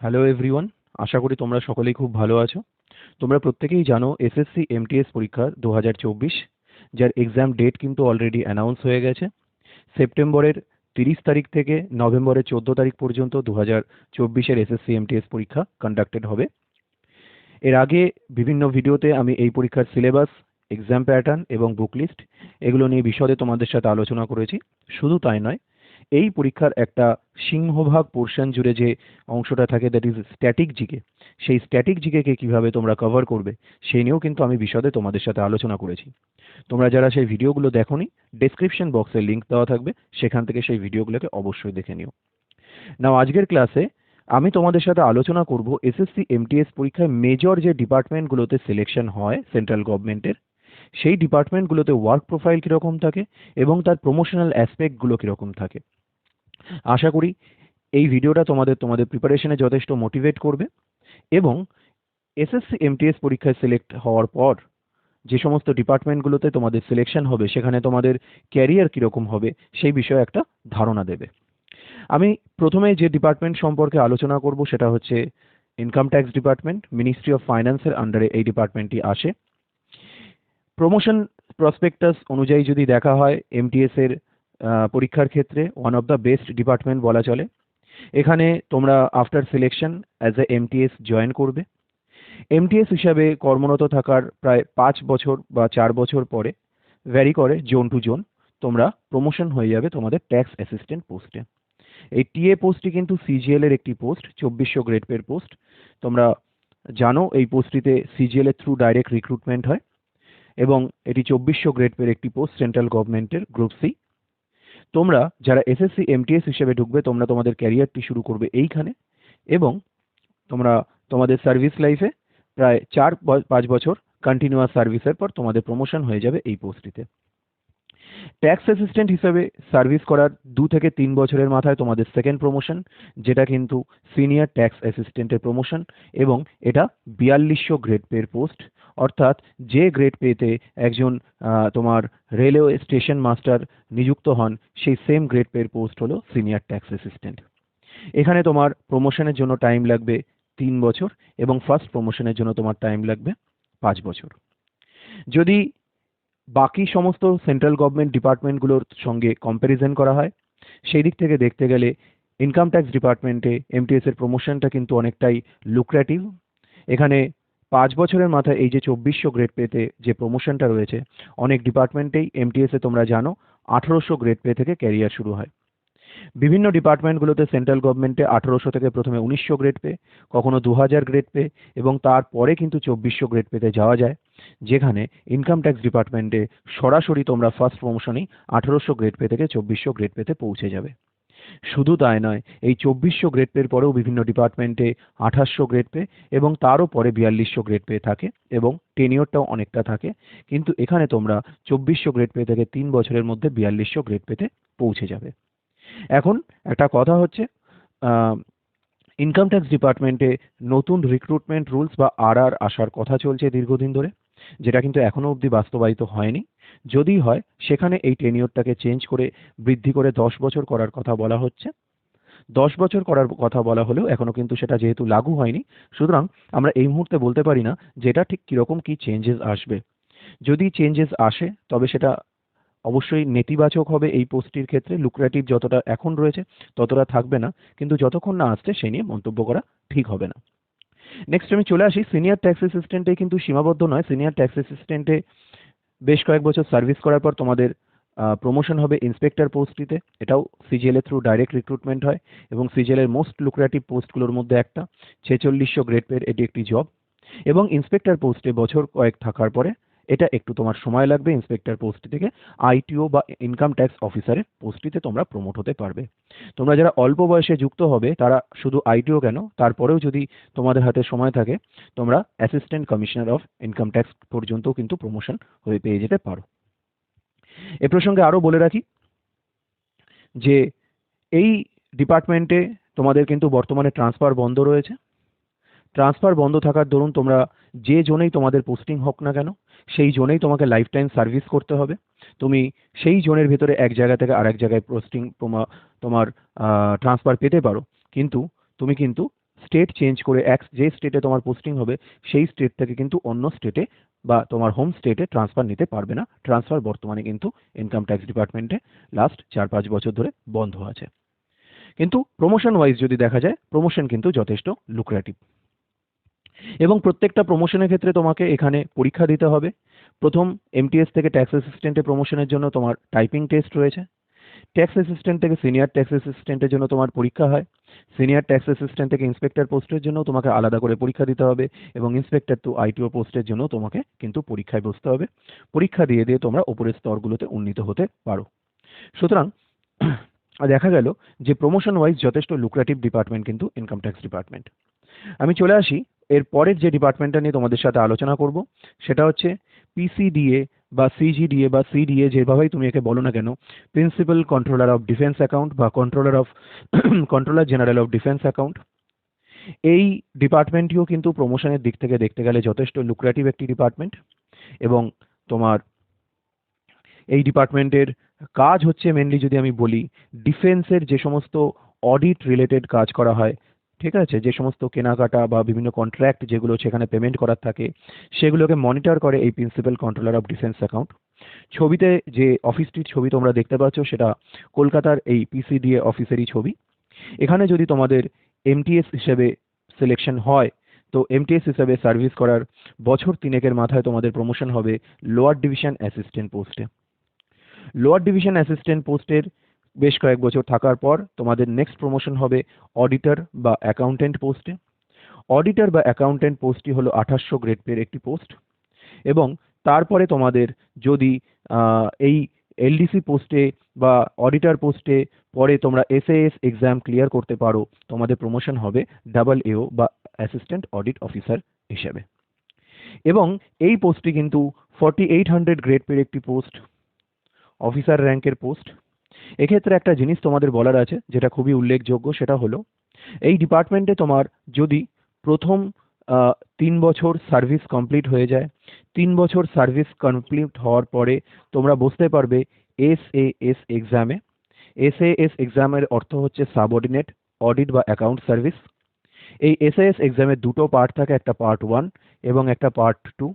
Hello everyone আশা করি তোমরা সকলেই খুব ভালো আছো। তোমরা প্রত্যেকেই জানো এসএসসি এমটিএস পরীক্ষা দু হাজার চব্বিশ, যার এক্সাম ডেট কিন্তু অলরেডি অ্যানাউন্স হয়ে গেছে। সেপ্টেম্বরের তিরিশ তারিখ থেকে নভেম্বরের চোদ্দ তারিখ পর্যন্ত দু হাজার চব্বিশের এসএসসি এমটিএস পরীক্ষা কন্ডাক্টেড হবে। এর আগে বিভিন্ন ভিডিওতে আমি এই পরীক্ষার সিলেবাস এক্সাম প্যাটার্ন এবং বুক লিস্ট এগুলো নিয়ে বিশদে তোমাদের সাথে আলোচনা করেছি। শুধু তাই নয় এই পরীক্ষার একটা সিংহভাগ পোর্শন জুড়ে যে অংশটা থাকে দ্যাট ইজ স্ট্যাটিক জিকে সেই স্ট্যাটিক জিকেকে কীভাবে তোমরা কভার করবে, সেই নিয়েও কিন্তু আমি বিশদে তোমাদের সাথে আলোচনা করেছি। তোমরা যারা সেই ভিডিওগুলো দেখোনি ডেসক্রিপশন বক্সে লিঙ্ক দেওয়া থাকবে, সেখান থেকে সেই ভিডিওগুলোকে অবশ্যই দেখে নিও। নাও আজকের ক্লাসে আমি তোমাদের সাথে আলোচনা করব এসএসসি এমটিএস পরীক্ষায় মেজর যে ডিপার্টমেন্টগুলোতে সিলেকশন হয় সেন্ট্রাল গভর্নমেন্টের সেই ডিপার্টমেন্টগুলোতে ওয়ার্ক প্রোফাইল কীরকম থাকে এবং তার প্রমোশনাল অ্যাসপেক্টগুলো কীরকম থাকে। আশা করি এই ভিডিওটা তোমাদের তোমাদের প্রিপারেশনে যথেষ্ট মোটিভেট করবে এবং এসএসসি এমটিএস পরীক্ষায় সিলেক্ট হওয়ার পর যে সমস্ত ডিপার্টমেন্টগুলোতে তোমাদের সিলেকশন হবে, সেখানে তোমাদের ক্যারিয়ার কীরকম হবে, সেই বিষয়ে একটা ধারণা দেবে। আমি প্রথমে যে ডিপার্টমেন্ট সম্পর্কে আলোচনা করব সেটা হচ্ছে income tax department ministry of ফাইন্যান্সের আন্ডারে এই ডিপার্টমেন্টটি আসে। প্রমোশন প্রসপেক্টাস অনুযায়ী যদি দেখা হয় এমটিএস এর পরীক্ষার ক্ষেত্রে one of the best department বলা চলে। এখানে তোমরা after selection as a MTS join করবে। এমটিএস হিসাবে কর্মরত থাকার প্রায় পাঁচ বছর বা চার বছর পরে ভ্যারি করে জোন টু জোন তোমরা প্রমোশন হয়ে যাবে তোমাদের ট্যাক্স অ্যাসিস্ট্যান্ট পোস্টে এই টিএ পোস্টটি কিন্তু সিজিএল এর একটি পোস্ট চব্বিশশো গ্রেড পের পোস্ট তোমরা জানো এই পোস্টটিতে সিজিএল এর থ্রু ডাইরেক্ট রিক্রুটমেন্ট হয়। এবং এটি চব্বিশশো গ্রেড পের একটি পোস্ট সেন্ট্রাল গভর্নমেন্টের গ্রুপ সি তোমরা যারা এসএসসি এমটিএস হিসেবে ঢুকবে, তোমরা তোমাদের ক্যারিয়ারটি শুরু করবে এইখানে এবং তোমরা তোমাদের সার্ভিস লাইফে প্রায় চার পাঁচ বছর কন্টিনিউয়াস সার্ভিসের পর তোমাদের প্রমোশন হয়ে যাবে এই পোস্টটিতে ট্যাক্স অ্যাসিস্ট্যান্ট হিসেবে সার্ভিস করার দু থেকে তিন বছরের মাথায় তোমাদের সেকেন্ড প্রমোশন যেটা কিন্তু সিনিয়র ট্যাক্স অ্যাসিস্ট্যান্টের প্রমোশন এবং এটা বিয়াল্লিশশো গ্রেড পের পোস্ট অর্থাৎ যে গ্রেড পেতে একজন তোমার রেলওয়ে স্টেশন মাস্টার নিযুক্ত হন, সেই সেম গ্রেড পের পোস্ট হলো সিনিয়র ট্যাক্স অ্যাসিস্ট্যান্ট এখানে তোমার প্রমোশনের জন্য টাইম লাগবে তিন বছর এবং ফার্স্ট প্রমোশনের জন্য তোমার টাইম লাগবে পাঁচ বছর। যদি বাকি সমস্ত সেন্ট্রাল গভর্নমেন্ট ডিপার্টমেন্টগুলোর সঙ্গে কম্প্যারিজন করা হয়। সেই দিক থেকে দেখতে গেলে ইনকাম ট্যাক্স ডিপার্টমেন্টে এমটিএস এর প্রমোশনটা কিন্তু অনেকটাই লুক্রেটিভ এখানে পাঁচ বছরের মাথায় এই যে চব্বিশশো গ্রেড পেতে যে প্রমোশনটা রয়েছে, অনেক ডিপার্টমেন্টেই এমটিএসে তোমরা জানো, আঠেরোশো গ্রেড পে থেকে ক্যারিয়ার শুরু হয়। বিভিন্ন ডিপার্টমেন্টগুলোতে সেন্ট্রাল গভর্নমেন্টে আঠেরোশো থেকে প্রথমে উনিশশো গ্রেড পে, কখনো দু হাজার গ্রেড পে এবং তারপরে কিন্তু চব্বিশশো গ্রেড পেতে যাওয়া যায়, যেখানে ইনকাম ট্যাক্স ডিপার্টমেন্টে সরাসরি তোমরা ফার্স্ট প্রমোশনেই আঠেরোশো গ্রেড পে থেকে চব্বিশশো গ্রেড পেতে পৌঁছে যাবে। শুধু তাই নয়, এই চব্বিশশো গ্রেড পের পরেও বিভিন্ন ডিপার্টমেন্টে আঠাশশো গ্রেড পে এবং তারও পরে বিয়াল্লিশশো গ্রেড পে থাকে এবং টেনিওরটাও অনেকটা থাকে, কিন্তু এখানে তোমরা চব্বিশশো গ্রেড পে থেকে তিন বছরের মধ্যে বিয়াল্লিশশো গ্রেড পেতে পৌঁছে যাবে। এখন একটা কথা হচ্ছে ইনকাম ট্যাক্স ডিপার্টমেন্টে নতুন রিক্রুটমেন্ট রুলস বা আর আর আসার কথা চলছে দীর্ঘদিন ধরে, যেটা কিন্তু এখনও অবধি বাস্তবায়িত হয়নি। যদি হয়, সেখানে এই টেনিওরটাকে চেঞ্জ করে বৃদ্ধি করে দশ বছর করার কথা বলা হচ্ছে। দশ বছর করার কথা বলা হলেও এখনও কিন্তু সেটা যেহেতু লাগু হয়নি, সুতরাং আমরা এই মুহূর্তে বলতে পারি না যে এটা ঠিক কীরকম কী চেঞ্জেস আসবে। যদি চেঞ্জেস আসে, তবে সেটা অবশ্যই নেতিবাচক হবে এই পোস্টটির ক্ষেত্রে লুক্রেটিভ যতটা এখন রয়েছে ততটা থাকবে না, কিন্তু যতক্ষণ না আসছে সেই নিয়ে মন্তব্য করা ঠিক হবে না। নেক্সট আমি চলে আসি সিনিয়র ট্যাক্স অ্যাসিস্ট্যান্টে কিন্তু সীমাবদ্ধ নয়। সিনিয়র ট্যাক্স অ্যাসিস্ট্যান্টে বেশ কয়েক বছর সার্ভিস করার পর তোমাদের প্রমোশন হবে ইন্সপেক্টর পোস্টটিতে এটাও সিজিএল এর থ্রু ডাইরেক্ট রিক্রুটমেন্ট হয় এবং সিজিএল এর মোস্ট লুক্রেটিভ পোস্টগুলোর মধ্যে একটা, ছেচল্লিশশো গ্রেড পের এটি একটি জব এবং ইন্সপেক্টর পোস্টে বছর কয়েক থাকার পরে এটা একটু তোমার সময় লাগবে ইন্সপেক্টর পোস্টটি থেকে। আইটিও বা ইনকাম ট্যাক্স অফিসারের পোস্টটিতে তোমরা প্রমোট হতে পারবে। তোমরা যারা অল্প বয়সে যুক্ত হবে, তারা শুধু আইটিও কেন, তারপরেও যদি তোমাদের হাতে সময় থাকে, তোমরা assistant commissioner of income tax পর্যন্তও কিন্তু প্রমোশন হয়ে পেয়ে যেতে পারো। এ প্রসঙ্গে আরও বলে রাখি যে, এই ডিপার্টমেন্টে তোমাদের কিন্তু বর্তমানে ট্রান্সফার বন্ধ রয়েছে। ট্রান্সফার বন্ধ থাকার দরুন তোমরা যে জোনেই তোমাদের পোস্টিং হোক না কেন, সেই জোনেই তোমাকে লাইফ টাইম সার্ভিস করতে হবে। তুমি সেই জোনের ভেতরে এক জায়গা থেকে আরেক জায়গায় পোস্টিং তোমার ট্রান্সফার পেতে পারো। কিন্তু তুমি কিন্তু স্টেট চেঞ্জ করে এক, যে স্টেটে তোমার পোস্টিং হবে, সেই স্টেট থেকে কিন্তু অন্য স্টেটে বা তোমার হোম স্টেটে ট্রান্সফার নিতে পারবে না। ট্রান্সফার বর্তমানে কিন্তু ইনকাম ট্যাক্স ডিপার্টমেন্টে লাস্ট চার, পাঁচ বছর ধরে বন্ধ আছে। কিন্তু প্রমোশন ওয়াইজ যদি দেখা যায় প্রমোশন কিন্তু যথেষ্ট লুক্রেটিভ এবং প্রত্যেকটা প্রমোশনের ক্ষেত্রে তোমাকে এখানে পরীক্ষা দিতে হবে। প্রথম এমটিএস থেকে ট্যাক্স অ্যাসিস্ট্যান্টে প্রমোশনের জন্য তোমার টাইপিং টেস্ট রয়েছে। ট্যাক্স অ্যাসিস্ট্যান্ট থেকে সিনিয়র ট্যাক্স অ্যাসিস্ট্যান্টের জন্য তোমার পরীক্ষা হয়। সিনিয়র ট্যাক্স অ্যাসিস্ট্যান্ট থেকে ইন্সপেক্টর পোস্টের জন্য তোমাকে আলাদা করে পরীক্ষা দিতে হবে এবং ইন্সপেক্টর টু আইটিও পোস্টের জন্য তোমাকে কিন্তু পরীক্ষায় বসতে হবে। পরীক্ষা দিয়ে দিয়ে তোমরা উপরের স্তরগুলোতে উন্নীত হতে পারো। সুতরাং দেখা গেল যে প্রমোশন ওয়াইজ যথেষ্ট লুক্রেটিভ ডিপার্টমেন্ট কিন্তু ইনকাম ট্যাক্স ডিপার্টমেন্ট আমি চলে আসি এর পরের যে ডিপার্টমেন্টটা নিয়ে তোমাদের সাথে আলোচনা করব, সেটা হচ্ছে পিসিডিএ বা সিজিডিএ বা সিডিএ যেভাবেই তুমি একে বলো না কেন principal controller of defence account বা controller of controller general of defence account এই ডিপার্টমেন্টটিও কিন্তু প্রমোশনের দিক থেকে দেখতে গেলে যথেষ্ট লুক্রেটিভ একটি ডিপার্টমেন্ট এবং তোমার এই ডিপার্টমেন্টের কাজ হচ্ছে মেনলি যদি আমি বলি ডিফেন্সের যে সমস্ত অডিট রিলেটেড কাজ করা হয় ঠিক আছে? যে সমস্ত কেনাকাটা বা বিভিন্ন কন্ট্রাক্ট যেগুলো সেখানে পেমেন্ট করার থাকে, সেগুলোকে মনিটর করে এই principal controller of defence account ছবিতে যে অফিসটির ছবি তোমরা দেখতে পাচ্ছ, সেটা কলকাতার এই পিসিডিএ অফিসেরই ছবি। এখানে যদি তোমাদের এমটিএস হিসেবে সিলেকশন হয়, তো এমটিএস হিসেবে সার্ভিস করার বছর তিনেকের মাথায় তোমাদের প্রমোশন হবে লোয়ার ডিভিশন অ্যাসিস্ট্যান্ট পোস্টে লোয়ার ডিভিশন অ্যাসিস্ট্যান্ট পোস্টের বেশ কয়েক বছর থাকার পর তোমাদের নেক্সট প্রমোশন হবে অডিটর বা অ্যাকাউন্টেন্ট পোস্টে অডিটর বা অ্যাকাউন্টেন্ট পোস্টটি হলো আঠাশশো গ্রেড পের একটি পোস্ট এবং তারপরে তোমাদের যদি এই এলডিসি পোস্টে বা অডিটর পোস্টে পরে তোমরা এসএএস এক্সাম ক্লিয়ার করতে পারো, তোমাদের প্রমোশন হবে ডাবল এও বা অ্যাসিস্ট্যান্ট অডিট অফিসার হিসেবে। এবং এই পোস্টটি কিন্তু ফর্টি এইট হান্ড্রেড গ্রেড পের একটি পোস্ট অফিসার র্যাঙ্কের পোস্ট এক্ষেত্রে একটা জিনিস তোমাদের বলার আছে, যেটা খুবই উল্লেখযোগ্য, সেটা হলো, এই ডিপার্টমেন্টে তোমার যদি প্রথম তিন বছর সার্ভিস কমপ্লিট হয়ে যায়, তিন বছর সার্ভিস কমপ্লিট হওয়ার পরে তোমরা বসতে পারবে এস এ এস এক্সামে এস এ এস এক্সামের অর্থ হচ্ছে সাবঅর্ডিনেট অডিট বা অ্যাকাউন্ট সার্ভিস এই এস এস এক্সামের দুটো পার্ট থাকে, একটা পার্ট ওয়ান এবং একটা পার্ট টু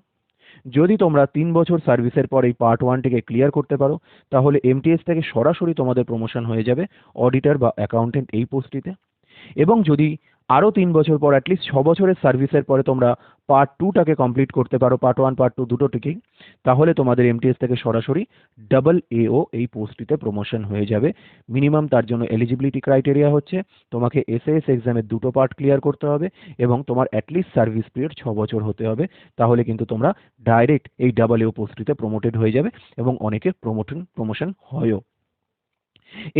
যদি তোমরা তিন বছর সার্ভিসের পর এই পার্ট ওয়ানটিকে ক্লিয়ার করতে পারো, তাহলে এমটিএস থেকে সরাসরি তোমাদের প্রমোশন হয়ে যাবে অডিটার বা অ্যাকাউন্টেন্ট এই পোস্টটিতে এবং যদি আরও তিন বছর পর অ্যাটলিস্ট ছ বছরের সার্ভিসের পরে তোমরা পার্ট টুটাকে কমপ্লিট করতে পারো পার্ট ওয়ান পার্ট টু দুটো দুটোটিকেই তাহলে তোমাদের এমটিএস থেকে সরাসরি ডাবল এও এই পোস্টটিতে প্রমোশন হয়ে যাবে। মিনিমাম তার জন্য এলিজিবিলিটি ক্রাইটেরিয়া হচ্ছে, তোমাকে এসএএস এক্সামের দুটো পার্ট ক্লিয়ার করতে হবে এবং তোমার অ্যাটলিস্ট সার্ভিস পিরিয়ড ছ বছর হতে হবে। তাহলে কিন্তু তোমরা ডাইরেক্ট এই ডাবল এও পোস্টটিতে প্রমোটেড হয়ে যাবে এবং অনেকের প্রমোশন প্রমোশন হয়ও।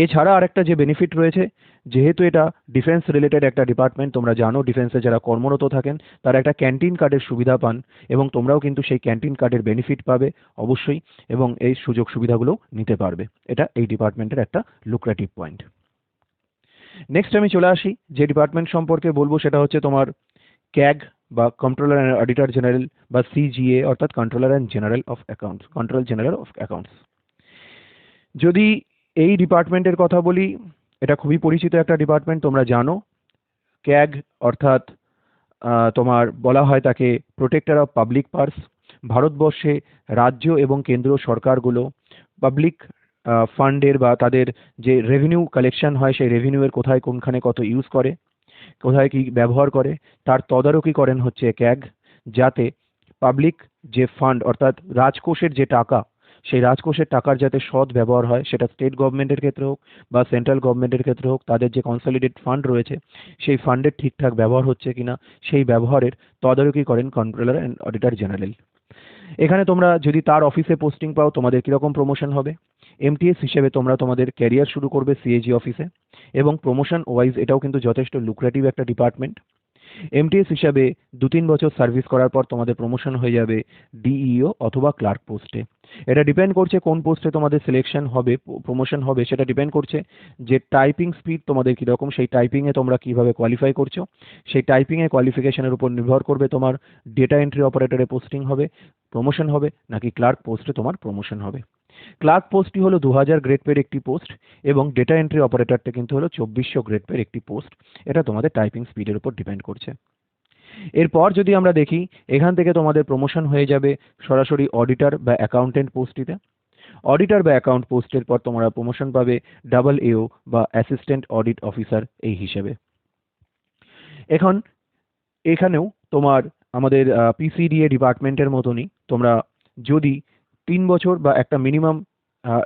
এছাড়া আরেকটা যে বেনিফিট রয়েছে, যেহেতু এটা ডিফেন্স রিলেটেড একটা ডিপার্টমেন্ট তোমরা জানো ডিফেন্সে যারা কর্মরত থাকেন, তারা একটা ক্যান্টিন কার্ডের সুবিধা পান এবং তোমরাও কিন্তু সেই ক্যান্টিন কার্ডের বেনিফিট পাবে অবশ্যই এবং এই সুযোগ সুবিধাগুলো নিতে পারবে। এটা এই ডিপার্টমেন্টের একটা লুক্রেটিভ পয়েন্ট নেক্সট আমি চলে আসি, যে ডিপার্টমেন্ট সম্পর্কে বলব সেটা হচ্ছে তোমার ক্যাগ বা কন্ট্রোলার অ্যান্ড অডিটর জেনারেল বা সিজিএ অর্থাৎ controller and general of accounts control general of accounts যদি এই ডিপার্টমেন্টের কথা বলি, এটা খুবই পরিচিত একটা ডিপার্টমেন্ট, তোমরা জানো। ক্যাগ অর্থাৎ তোমার বলা হয় তাকে প্রোটেক্টর অফ পাবলিক পার্স ভারতবর্ষে রাজ্য এবং কেন্দ্র সরকারগুলো পাবলিক ফান্ডের বা তাদের যে রেভিনিউ কালেকশন হয়, সেই রেভিনিউয়ের কোথায় কোনখানে কত ইউজ করে, কোথায় কি ব্যবহার করে, তার তদারকি করেন হচ্ছে ক্যাগ যাতে পাবলিক যে ফান্ড অর্থাৎ রাজকোষের যে টাকা সেই রাজকোষের টাকার যাতে সৎ ব্যবহার হয়, সেটা স্টেট গভর্নমেন্টের ক্ষেত্রে হোক বা সেন্ট্রাল গভর্নমেন্টের ক্ষেত্রে হোক, তাদের যে কনসলিডেট ফান্ড রয়েছে, সেই ফান্ডের ঠিকঠাক ব্যবহার হচ্ছে কিনা, সেই ব্যবহারের তদারকি করেন কন্ট্রোলার অ্যান্ড অডিটর জেনারেল এখানে তোমরা যদি তার অফিসে পোস্টিং পাও, তোমাদের কীরকম প্রমোশন হবে? এমটিএস হিসেবে তোমরা তোমাদের ক্যারিয়ার শুরু করবে সিএজি অফিসে এবং প্রমোশন ওয়াইজ এটাও কিন্তু যথেষ্ট লুক্রেটিভ একটা ডিপার্টমেন্ট এমটিএস হিসাবে দু তিন বছর সার্ভিস করার পর তোমাদের প্রমোশন হয়ে যাবে ডিইও অথবা ক্লার্ক পোস্টে এটা ডিপেন্ড করছে কোন পোস্টে তোমাদের সিলেকশন হবে প্রমোশন হবে, সেটা ডিপেন্ড করছে যে টাইপিং স্পিড তোমাদের কীরকম, সেই টাইপিংয়ে তোমরা কীভাবে কোয়ালিফাই করছ। সেই টাইপিংয়ে কোয়ালিফিকেশনের উপর নির্ভর করবে তোমার ডেটা এন্ট্রি অপারেটরে পোস্টিং হবে প্রমোশন হবে, নাকি ক্লার্ক পোস্টে তোমার প্রমোশন হবে। ক্লার্ক পোস্টটি হলো দু হাজার গ্রেড পের একটি পোস্ট এবং ডেটা এন্ট্রি অপারেটরটা কিন্তু হলো চব্বিশশো গ্রেড পের একটি পোস্ট। এটা তোমাদের টাইপিং স্পিডের উপর ডিপেন্ড করছে। এরপর যদি আমরা দেখি, এখান থেকে তোমাদের প্রমোশন হয়ে যাবে সরাসরি অডিটর বা অ্যাকাউন্টেন্ট পোস্টটিতে। অডিটর বা অ্যাকাউন্ট পোস্টের পর তোমরা প্রমোশন পাবে ডাবল এও বা অ্যাসিস্ট্যান্ট অডিট অফিসার এই হিসেবে। এখন এখানেও তোমার আমাদের পিসিডিএ ডিপার্টমেন্টের মতনই তোমরা যদি তিন বছর বা একটা মিনিমাম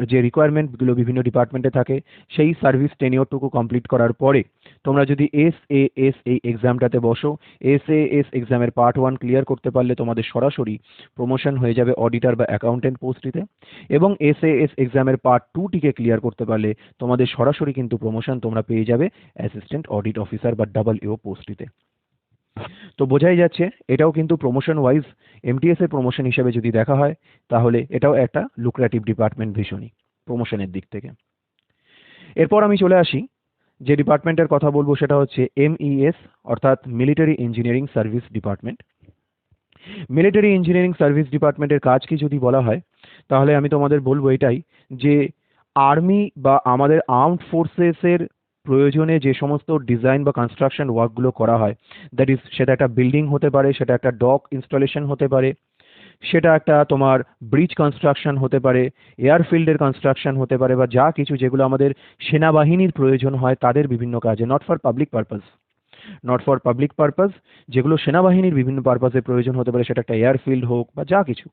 যে রিকোয়ারমেন্টগুলো বিভিন্ন ডিপার্টমেন্টে থাকে, সেই সার্ভিস টেনিওরটুকু কমপ্লিট করার পরে তোমরা যদি এস এ এস এই এক্সামটাতে বসো এস এ এস এক্সামের পার্ট ওয়ান ক্লিয়ার করতে পারলে তোমাদের সরাসরি প্রমোশন হয়ে যাবে অডিটার বা অ্যাকাউন্টেন্ট পোস্টটিতে এবং এস এ এস এক্সামের পার্ট টুটিকে ক্লিয়ার করতে পারলে তোমাদের সরাসরি কিন্তু প্রমোশন তোমরা পেয়ে যাবে অ্যাসিস্ট্যান্ট অডিট অফিসার বা ডাবল এও পোস্টটিতে তো বোঝাই যাচ্ছে এটাও কিন্তু প্রমোশন ওয়াইজ এমটিএস এর প্রমোশন হিসেবে যদি দেখা হয়, তাহলে এটাও একটা লুক্রেটিভ ডিপার্টমেন্ট ভীষণই প্রমোশনের দিক থেকে। এরপর আমি চলে আসি, যে ডিপার্টমেন্টের কথা বলব সেটা হচ্ছে এমইএস অর্থাৎ military engineering service department military engineering service ডিপার্টমেন্টের কাজ কি যদি বলা হয়, তাহলে আমি তোমাদের বলব এটাই যে আর্মি বা আমাদের আর্মড ফোর্সেসের প্রয়োজনে যে সমস্ত ডিজাইন বা কনস্ট্রাকশন ওয়ার্কগুলো করা হয় দ্যাট ইজ সেটা একটা বিল্ডিং হতে পারে, সেটা একটা ডক ইনস্টলেশন হতে পারে, সেটা একটা তোমার ব্রিজ কনস্ট্রাকশন হতে পারে এয়ারফিল্ডের কনস্ট্রাকশন হতে পারে বা যা কিছু যেগুলো আমাদের সেনাবাহিনীর প্রয়োজন হয় তাদের বিভিন্ন কাজে not for public purpose not for public purpose যেগুলো সেনাবাহিনীর বিভিন্ন পারপাসে প্রয়োজন হতে পারে, সেটা একটা এয়ারফিল্ড হোক বা যা কিছু।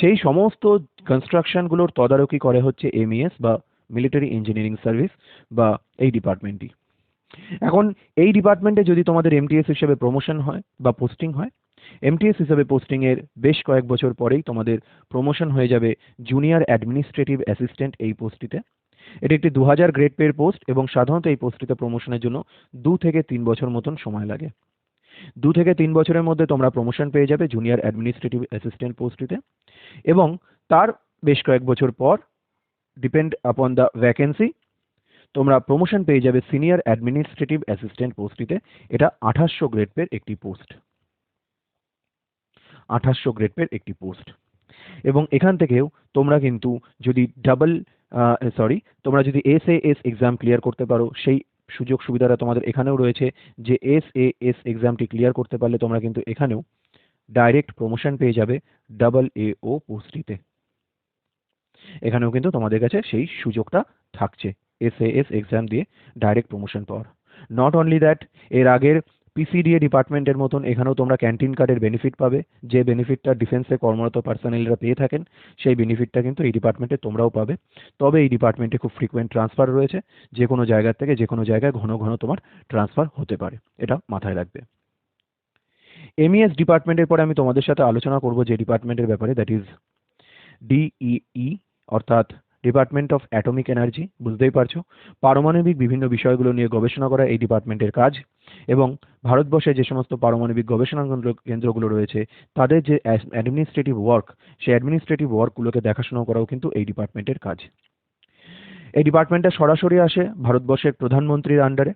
সেই সমস্ত কনস্ট্রাকশনগুলোর তদারকি করে হচ্ছে এমইএস বা মিলিটারি ইঞ্জিনিয়ারিং সার্ভিস বা এই ডিপার্টমেন্টটি এখন এই ডিপার্টমেন্টে যদি তোমাদের এমটিএস হিসেবে প্রমোশন হয় বা পোস্টিং হয় এমটিএস হিসেবে পোস্টিংয়ের বেশ কয়েক বছর পরেই তোমাদের প্রমোশন হয়ে যাবে জুনিয়র অ্যাডমিনিস্ট্রেটিভ অ্যাসিস্ট্যান্ট এই পোস্টটিতে এটি একটি দু হাজার গ্রেড পের পোস্ট এবং সাধারণত এই পোস্টটিতে প্রমোশনের জন্য দু থেকে তিন বছর মতন সময় লাগে। দু থেকে তিন বছরের মধ্যে তোমরা প্রমোশন পেয়ে যাবে জুনিয়র অ্যাডমিনিস্ট্রেটিভ অ্যাসিস্ট্যান্ট পোস্টটিতে এবং তার বেশ কয়েক বছর পর ডিপেন্ড আপন দ্য ভ্যাকেন্সি তোমরা প্রমোশন পেয়ে যাবে সিনিয়র অ্যাডমিনিস্ট্রেটিভ অ্যাসিস্ট্যান্ট পোস্টটিতে এটা আঠাশশো গ্রেড পের একটি পোস্ট আঠাশশো গ্রেড পের একটি পোস্ট এবং এখান থেকেও তোমরা কিন্তু যদি ডাবল সরি তোমরা যদি S A S exam clear করতে পারো, সেই সুযোগ সুবিধাটা তোমাদের এখানেও রয়েছে যে এস এ এস এক্সামটি ক্লিয়ার করতে পারলে তোমরা কিন্তু এখানেও ডাইরেক্ট প্রমোশন পেয়ে যাবে ডাবল এ ও পোস্টটিতে এখানেও কিন্তু তোমাদের কাছে সেই সুযোগটা থাকছে। এস এস এক্সাম দিয়ে ডাইরেক্ট প্রমোশন পাওয়ার। নট অনলি দ্যাট এর আগের পিসিডিএ ডিপার্টমেন্টের মতন এখানেও তোমরা ক্যান্টিন কার্ডের বেনিফিট পাবে। যে বেনিফিটটা ডিফেন্সে কর্মরত পার্সোনালরা পেয়ে থাকেন, সেই বেনিফিটটা কিন্তু এই ডিপার্টমেন্টে তোমরাও পাবে। তবে এই ডিপার্টমেন্টে খুব ফ্রিকুয়েন্ট ট্রান্সফার রয়েছে। যে কোনো জায়গা থেকে যে কোনো জায়গায় ঘন ঘন তোমার ট্রান্সফার হতে পারে। এটা মাথায় রাখবে। এমইএস ডিপার্টমেন্টের পরে আমি তোমাদের সাথে আলোচনা করব যে ডিপার্টমেন্টের ব্যাপারে দ্যাট ইজ ডিইই অর্থাৎ ডিপার্টমেন্ট অফ অ্যাটমিক এনার্জি বুঝতেই পারছ? পারমাণবিক বিভিন্ন বিষয়গুলো নিয়ে গবেষণা করা এই ডিপার্টমেন্টের কাজ এবং ভারতবর্ষে যে সমস্ত পারমাণবিক গবেষণা কেন্দ্রগুলো রয়েছে, তাদের যে অ্যাডমিনিস্ট্রেটিভ ওয়ার্ক সেই অ্যাডমিনিস্ট্রেটিভ ওয়ার্কগুলোকে দেখাশোনা করাও কিন্তু এই ডিপার্টমেন্টের কাজ। এই ডিপার্টমেন্টটা সরাসরি আসে ভারতবর্ষের প্রধানমন্ত্রীর আন্ডারে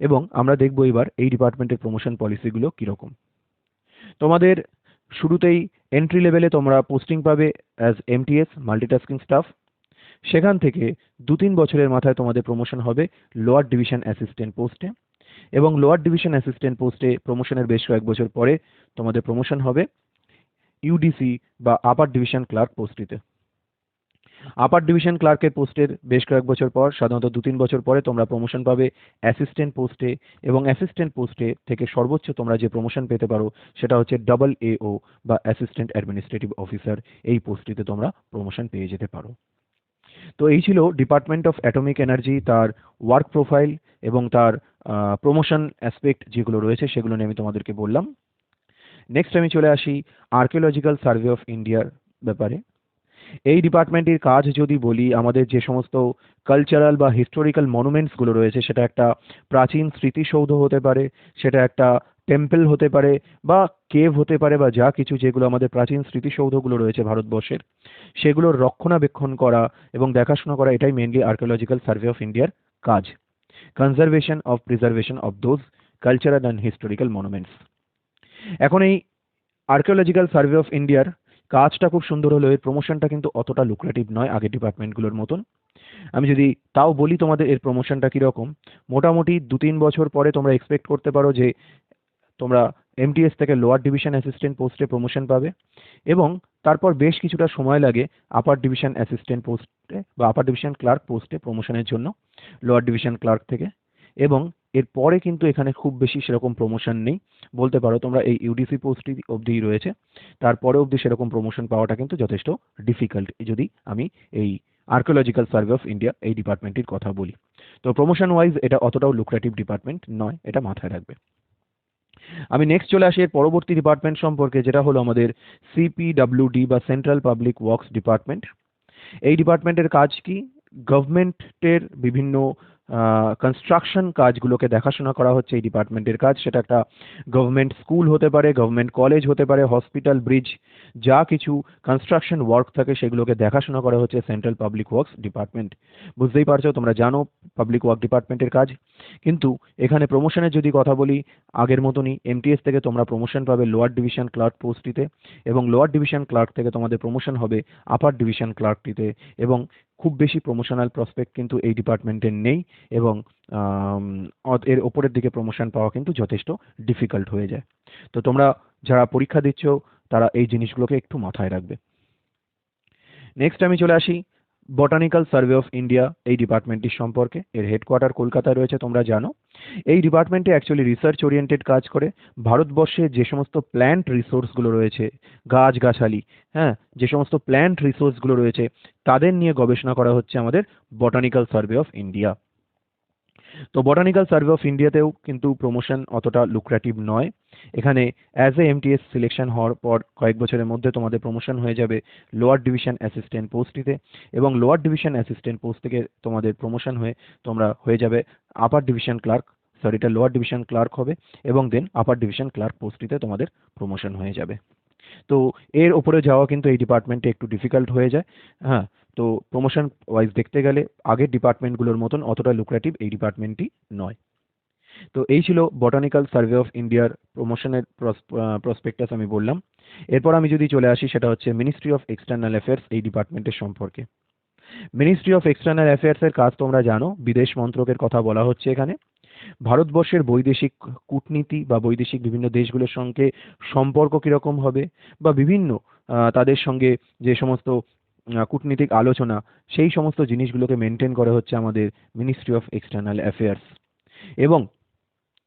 এবং আমরা দেখব এবার এই ডিপার্টমেন্টের প্রমোশন পলিসিগুলো কীরকম। তোমাদের শুরুতেই এন্ট্রি লেভেলে তোমরা পোস্টিং পাবে অ্যাজ এমটিএস মাল্টিটাস্কিং স্টাফ সেখান থেকে দু তিন বছরের মাথায় তোমাদের প্রমোশন হবে লোয়ার ডিভিশন অ্যাসিস্ট্যান্ট পোস্টে এবং লোয়ার ডিভিশন অ্যাসিস্ট্যান্ট পোস্টে প্রমোশনের বেশ কয়েক বছর পরে তোমাদের প্রমোশন হবে। ইউডিসি বা আপার ডিভিশন ক্লার্ক পোস্টটিতে আপার ডিভিশন ক্লার্কের পোস্টের বেশ কয়েক বছর পর, সাধারণত দু তিন বছর পরে তোমরা প্রমোশন পাবে অ্যাসিস্ট্যান্ট পোস্টে এবং অ্যাসিস্ট্যান্ট পোস্টে থেকে সর্বোচ্চ তোমরা যে প্রমোশন পেতে পারো সেটা হচ্ছে ডাবল এও বা অ্যাসিস্ট্যান্ট অ্যাডমিনিস্ট্রেটিভ অফিসার এই পোস্টটিতে তোমরা প্রমোশন পেয়ে যেতে পারো। তো এই ছিল ডিপার্টমেন্ট অফ অ্যাটমিক এনার্জি তার ওয়ার্ক প্রোফাইল এবং তার প্রমোশন অ্যাসপেক্ট যেগুলো রয়েছে সেগুলো নিয়ে আমি তোমাদেরকে বললাম। নেক্সট আমি চলে আসি আর্কিওলজিক্যাল সার্ভে অফ ইন্ডিয়ার ব্যাপারে। এই ডিপার্টমেন্টের কাজ যদি বলি, আমাদের যে সমস্ত কালচারাল বা হিস্টোরিক্যাল মনুমেন্টসগুলো রয়েছে, সেটা একটা প্রাচীন স্মৃতিসৌধ হতে পারে, সেটা একটা টেম্পল হতে পারে, বা কেভ হতে পারে, বা যা কিছু যেগুলো আমাদের প্রাচীন স্মৃতিসৌধগুলো রয়েছে ভারতবর্ষের সেগুলোর রক্ষণাবেক্ষণ করা এবং দেখাশোনা করা এটাই মেনলি আর্কিওলজিক্যাল সার্ভে অফ ইন্ডিয়ার কাজ। Conservation of preservation of those cultural and historical monuments এখন এই আর্কিওলজিক্যাল সার্ভে অফ ইন্ডিয়ার কাজটা খুব সুন্দর হলেও এর প্রমোশনটা কিন্তু অতটা লুক্রেটিভ নয় আগের ডিপার্টমেন্টগুলোর মতন। আমি যদি তাও বলি তোমাদের এর প্রমোশনটা কীরকম, মোটামুটি দু তিন বছর পরে তোমরা এক্সপেক্ট করতে পারো যে তোমরা এমটিএস থেকে লোয়ার ডিভিশন অ্যাসিস্ট্যান্ট পোস্টে প্রমোশন পাবে এবং তারপর বেশ কিছুটা সময় লাগে আপার ডিভিশন অ্যাসিস্ট্যান্ট পোস্টে বা আপার ডিভিশন ক্লার্ক পোস্টে প্রমোশনের জন্য লোয়ার ডিভিশন ক্লার্ক থেকে। এবং এরপরে কিন্তু এখানে খুব বেশি সেরকম প্রমোশন নেই। বলতে পারো তোমরা এই ইউডিসি পোস্টটি অবধিই রয়েছে। তারপরে অবধি সেরকম প্রমোশন পাওয়াটা কিন্তু যথেষ্ট ডিফিকাল্ট যদি আমি এই আর্কিওলজিক্যাল সার্ভে অফ ইন্ডিয়া এই ডিপার্টমেন্টটির কথা বলি। তো প্রমোশন ওয়াইজ এটা অতটাও লুক্রেটিভ ডিপার্টমেন্ট নয়, এটা মাথায় রাখবে। আমি নেক্সট চলে আসি এর পরবর্তী ডিপার্টমেন্ট সম্পর্কে, যেটা হলো আমাদের সিপিডাব্লিউডি বা সেন্ট্রাল পাবলিক ওয়ার্কস ডিপার্টমেন্ট এই ডিপার্টমেন্টের কাজ কি? গভর্নমেন্টের বিভিন্ন কনস্ট্রাকশন কাজগুলোকে দেখাশোনা করা হচ্ছে এই ডিপার্টমেন্টের কাজ। সেটা একটা গভর্নমেন্ট স্কুল হতে পারে গভর্নমেন্ট কলেজ হতে পারে হসপিটাল ব্রিজ যা কিছু কনস্ট্রাকশন ওয়ার্ক থাকে সেগুলোকে দেখাশোনা করা হচ্ছে সেন্ট্রাল পাবলিক ওয়ার্কস ডিপার্টমেন্ট বুঝতেই পারছ, তোমরা জানো পাবলিক ওয়ার্ক ডিপার্টমেন্টের কাজ। কিন্তু এখানে প্রমোশনের যদি কথা বলি, আগের মতনই এমটিএস থেকে তোমরা প্রমোশন পাবে লোয়ার ডিভিশন ক্লার্ক পোস্টটিতে এবং লোয়ার ডিভিশন ক্লার্ক থেকে তোমাদের প্রমোশন হবে আপার ডিভিশন ক্লার্কটিতে এবং খুব বেশি প্রমোশনাল প্রসপেক্ট কিন্তু এই ডিপার্টমেন্টের নেই এবং এর ওপরের দিকে প্রমোশন পাওয়া কিন্তু যথেষ্ট ডিফিকাল্ট হয়ে যায়। তো তোমরা যারা পরীক্ষা দিচ্ছ, তারা এই জিনিসগুলোকে একটু মাথায় রাখবে। নেক্সট আমি চলে আসি বটানিক্যাল সার্ভে অফ ইন্ডিয়া এই ডিপার্টমেন্টটি সম্পর্কে। এর হেডকোয়ার্টার কলকাতায় রয়েছে, তোমরা জানো। এই ডিপার্টমেন্টে অ্যাকচুয়ালি রিসার্চ ওরিয়েন্টেড কাজ করে। ভারতবর্ষে যে সমস্ত প্ল্যান্ট রিসোর্সগুলো রয়েছে গাছগাছালি হ্যাঁ যে সমস্ত প্ল্যান্ট রিসোর্সগুলো রয়েছে, তাদের নিয়ে গবেষণা করা হচ্ছে আমাদের বটানিক্যাল সার্ভে অফ ইন্ডিয়া তো বটানিক্যাল সার্ভে অফ ইন্ডিয়াতেও কিন্তু প্রমোশন অতটা লুক্রেটিভ নয়। এখানে অ্যাজ এ এমটিএস সিলেকশন হওয়ার পর কয়েক বছরের মধ্যে তোমাদের প্রমোশন হয়ে যাবে লোয়ার ডিভিশন অ্যাসিস্ট্যান্ট পোস্টটিতে এবং লোয়ার ডিভিশন অ্যাসিস্ট্যান্ট পোস্ট থেকে তোমাদের প্রমোশন হয়ে তোমরা হয়ে যাবে আপার ডিভিশন ক্লার্ক সরি এটা লোয়ার ডিভিশন ক্লার্ক হবে এবং দেন আপার ডিভিশন ক্লার্ক পোস্টটিতে তোমাদের প্রমোশন হয়ে যাবে। তো এর ওপরে যাওয়া কিন্তু এই ডিপার্টমেন্টে একটু ডিফিকাল্ট হয়ে যায়। হ্যাঁ তো প্রমোশন ওয়াইজ দেখতে গেলে আগের ডিপার্টমেন্টগুলোর মতন অতটা লুক্রেটিভ এই ডিপার্টমেন্টটি নয়। তো এই ছিল বটানিক্যাল সার্ভে অফ ইন্ডিয়ার প্রমোশনের প্রসপেক্টাস আমি বললাম। এরপর আমি যদি চলে আসি, সেটা হচ্ছে মিনিস্ট্রি অফ এক্সটার্নাল অ্যাফেয়ার্স এই ডিপার্টমেন্টের সম্পর্কে। মিনিস্ট্রি অফ এক্সটার্নাল অ্যাফেয়ার্সের কাজ তোমরা জানো, বিদেশ মন্ত্রকের কথা বলা হচ্ছে এখানে। ভারতবর্ষের বৈদেশিক কূটনীতি বা বৈদেশিক বিভিন্ন দেশগুলোর সঙ্গে সম্পর্ক কীরকম হবে বা বিভিন্ন তাদের সঙ্গে যে সমস্ত কূটনীতিক আলোচনা, সেই সমস্ত জিনিসগুলোকে মেনটেন করা হচ্ছে আমাদের মিনিস্ট্রি অফ এক্সটার্নাল অ্যাফেয়ার্স এবং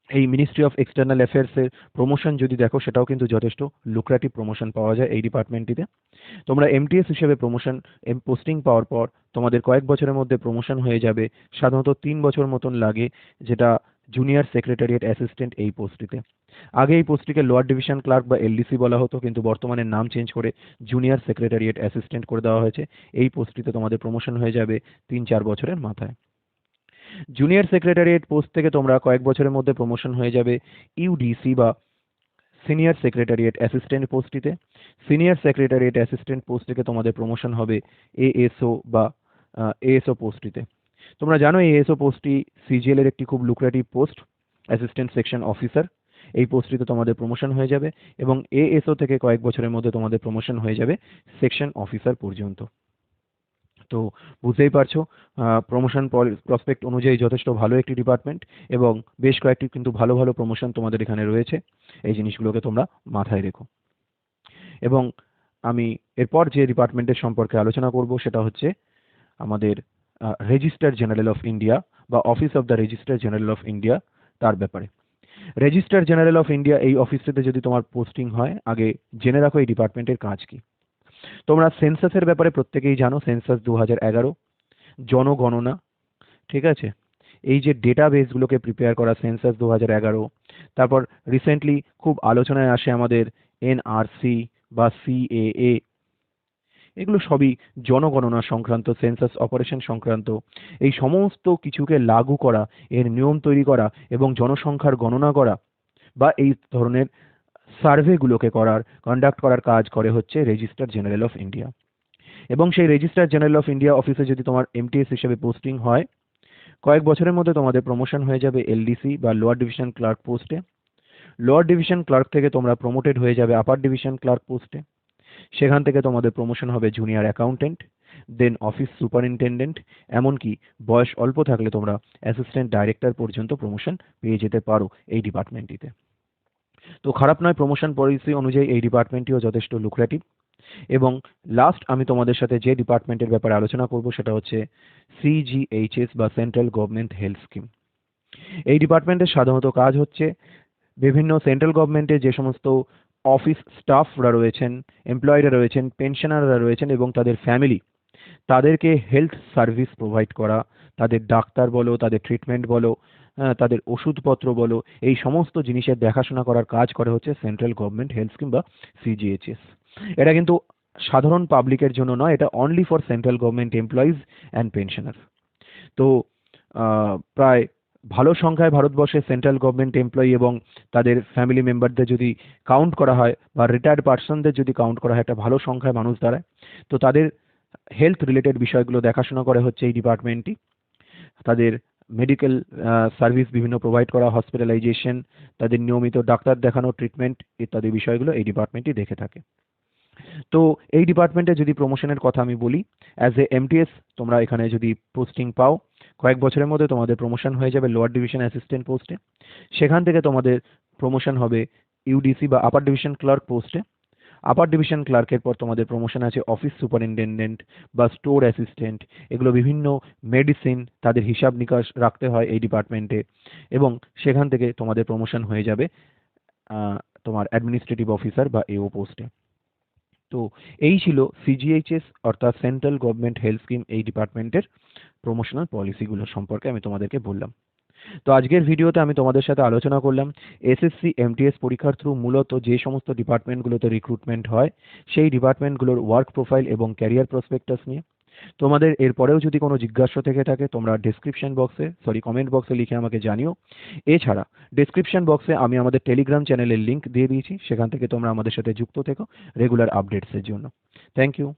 এই মিনিস্ট্রি অফ এক্সটার্নাল অ্যাফেয়ার্সের প্রমোশন যদি দেখো, সেটাও কিন্তু যথেষ্ট লুক্রেটিভ প্রমোশন পাওয়া যায় এই ডিপার্টমেন্টটিতে তোমরা এমটিএস হিসেবে প্রমোশন এম পোস্টিং পাওয়ার পর তোমাদের কয়েক বছরের মধ্যে প্রমোশন হয়ে যাবে। সাধারণত তিন বছর মতন লাগে, যেটা জুনিয়র সেক্রেটারিয়েট অ্যাসিস্ট্যান্ট এই পোস্টটিতে। আগে এই পোস্টটিকে লোয়ার ডিভিশন ক্লার্ক বা এলডিসি বলা হতো, কিন্তু বর্তমানে নাম চেঞ্জ করে জুনিয়র সেক্রেটারিয়েট অ্যাসিস্ট্যান্ট করে দেওয়া হয়েছে। এই পোস্টটিতে তোমাদের প্রমোশন হয়ে যাবে তিন চার বছরের মাথায়। জুনিয়র সেক্রেটারিয়েট পোস্ট থেকে তোমরা কয়েক বছরের মধ্যে প্রমোশন হয়ে যাবে ইউডিসি বা সিনিয়র সেক্রেটারিয়েট অ্যাসিস্ট্যান্ট পোস্টটিতে। সিনিয়র সেক্রেটারিয়েট অ্যাসিস্ট্যান্ট পোস্ট থেকে তোমাদের প্রমোশন হবে এএসও বা এএসও পোস্টটিতে তোমরা জানো এই এএসও পোস্টটি সিজিএল এর একটি খুব lucrative post assistant section officer এই পোস্টটিতে তোমাদের প্রমোশন হয়ে যাবে এবং এএসও থেকে কয়েক বছরের মধ্যে তোমাদের প্রমোশন হয়ে যাবে সেকশন অফিসার পর্যন্ত। তো বুঝতেই পারছ প্রমোশন প্রসপেক্ট অনুযায়ী যথেষ্ট ভালো একটি ডিপার্টমেন্ট এবং বেশ কয়েকটি কিন্তু ভালো ভালো প্রমোশন তোমাদের এখানে রয়েছে। এই জিনিসগুলোকে তোমরা মাথায় রেখো। এবং আমি এরপর যে ডিপার্টমেন্টের সম্পর্কে আলোচনা করব সেটা হচ্ছে আমাদের রেজিস্টার জেনারেল অফ ইন্ডিয়া বা office of the registrar general of India তার ব্যাপারে। রেজিস্টার জেনারেল অফ ইন্ডিয়া এই অফিসটিতে যদি তোমার পোস্টিং হয়, আগে জেনে রাখো এই ডিপার্টমেন্টের কাজ কি। তোমরা সেন্সাসের ব্যাপারে প্রত্যেকেই জানো সেন্সাস দু এগারো, জনগণনা, ঠিক আছে? এই যে ডেটা বেসগুলোকে প্রিপেয়ার করা সেন্সাস দু এগারো, তারপর রিসেন্টলি খুব আলোচনায় আসে আমাদের এনআরসি বা সিএএ এগুলো সবই জনগণনা সংক্রান্ত, সেন্সাস অপারেশন সংক্রান্ত। এই সমস্ত কিছুকে লাগু করা, এর নিয়ম তৈরি করা এবং জনসংখ্যার গণনা করা বা এই ধরনের সার্ভেগুলোকে করার কন্ডাক্ট করার কাজ করে হচ্ছে রেজিস্টার জেনারেল অফ ইন্ডিয়া এবং সেই রেজিস্টার জেনারেল অফ ইন্ডিয়া অফিসে যদি তোমার এমটিএস হিসেবে পোস্টিং হয়, কয়েক বছরের মধ্যে তোমাদের প্রমোশন হয়ে যাবে এলডিসি বা লোয়ার ডিভিশন ক্লার্ক পোস্টে লোয়ার ডিভিশন ক্লার্ক থেকে তোমরা প্রমোটেড হয়ে যাবে আপার ডিভিশন ক্লার্ক পোস্টে সেখান থেকে তোমাদের প্রমোশন হবে junior accountant then office superintendent এমনকি বয়স অল্প থাকলে তোমরা অ্যাসিস্ট্যান্ট ডাইরেক্টর পর্যন্ত প্রমোশন পেয়ে যেতে পারো এই ডিপার্টমেন্টটিতে তো খারাপ নয় প্রমোশন পলিসি অনুযায়ী এই ডিপার্টমেন্টটিও যথেষ্ট লুক্রেটিভ এবং লাস্ট আমি তোমাদের সাথে যে ডিপার্টমেন্টের ব্যাপারে আলোচনা করব সেটা হচ্ছে সিজিএইচএস বা সেন্ট্রাল গভর্নমেন্ট হেলথ স্কিম এই ডিপার্টমেন্টের সাধারণত কাজ হচ্ছে বিভিন্ন সেন্ট্রাল গভর্নমেন্টের যে সমস্ত অফিস স্টাফরা রয়েছেন এমপ্লয়িরা রয়েছেন পেনশনাররা রয়েছেন এবং তাদের ফ্যামিলি তাদেরকে হেলথ সার্ভিস প্রোভাইড করা, তাদের ডাক্তার বলো, তাদের ট্রিটমেন্ট বলো তাদের ওষুধপত্র বলো, এই সমস্ত জিনিসের দেখাশোনা করার কাজ করে হচ্ছে সেন্ট্রাল গভর্নমেন্ট হেলথ স্কিম বা সিজিএইচএস এটা কিন্তু সাধারণ পাবলিকের জন্য নয়, এটা only for central government employees and pensioner তো প্রায় ভালো সংখ্যায় ভারতবর্ষে সেন্ট্রাল গভর্নমেন্ট এমপ্লয়ি এবং তাদের ফ্যামিলি মেম্বারদের যদি কাউন্ট করা হয় বা রিটায়ার্ড পার্সনদের যদি কাউন্ট করা হয়, একটা ভালো সংখ্যায় মানুষ দাঁড়ায়। তো তাদের হেলথ রিলেটেড বিষয়গুলো দেখাশোনা করে হচ্ছে এই ডিপার্টমেন্টটি তাদের মেডিকেল সার্ভিস বিভিন্ন প্রোভাইড করা হসপিটালাইজেশন তাদের নিয়মিত ডাক্তার দেখানো ট্রিটমেন্ট ইত্যাদি বিষয়গুলো এই ডিপার্টমেন্টই দেখে থাকে। তো এই ডিপার্টমেন্টে যদি প্রমোশনের কথা আমি বলি অ্যাজ এ এমটিএস তোমরা এখানে যদি পোস্টিং পাও কয়েক বছরের মধ্যে তোমাদের প্রমোশন হয়ে যাবে লোয়ার ডিভিশন অ্যাসিস্ট্যান্ট পোস্টে সেখান থেকে তোমাদের প্রমোশন হবে ইউডিসি বা আপার ডিভিশন ক্লার্ক পোস্টে আপার ডিভিশন ক্লার্কের পর তোমাদের প্রমোশন আছে অফিস সুপারিনটেন্ডেন্ট বা স্টোর অ্যাসিস্ট্যান্ট এগুলো বিভিন্ন মেডিসিন তাদের হিসাব নিকাশ রাখতে হয় এই ডিপার্টমেন্টে এবং সেখান থেকে তোমাদের প্রমোশন হয়ে যাবে তোমার অ্যাডমিনিস্ট্রেটিভ অফিসার বা এও পোস্টে তো এই ছিল সিজিএইচএস অর্থাৎ সেন্ট্রাল গভর্নমেন্ট হেলথ স্কিম এই ডিপার্টমেন্টের প্রমোশনাল পলিসিগুলো সম্পর্কে আমি তোমাদেরকে বললাম। তো আজকের ভিডিওতে আমি তোমাদের সাথে আলোচনা করলাম এসএসসি এমটিএস পরীক্ষার থ্রু মূলত যে সমস্ত ডিপার্টমেন্টগুলোতে রিক্রুটমেন্ট হয়, সেই ডিপার্টমেন্টগুলোর ওয়ার্ক প্রোফাইল এবং ক্যারিয়ার প্রসপেক্টাস নিয়ে। তোমাদের এরপরেও যদি কোনো জিজ্ঞাসা থেকে থাকে, তোমরা ডিসক্রিপশন বক্সে সরি কমেন্ট বক্সে লিখে আমাকে জানিও। এছাড়া ডিসক্রিপশন বক্সে আমি আমাদের টেলিগ্রাম চ্যানেলের লিঙ্ক দিয়ে দিয়েছি, সেখান থেকে তোমরা আমাদের সাথে যুক্ত থেকো রেগুলার আপডেটসের জন্য। Thank you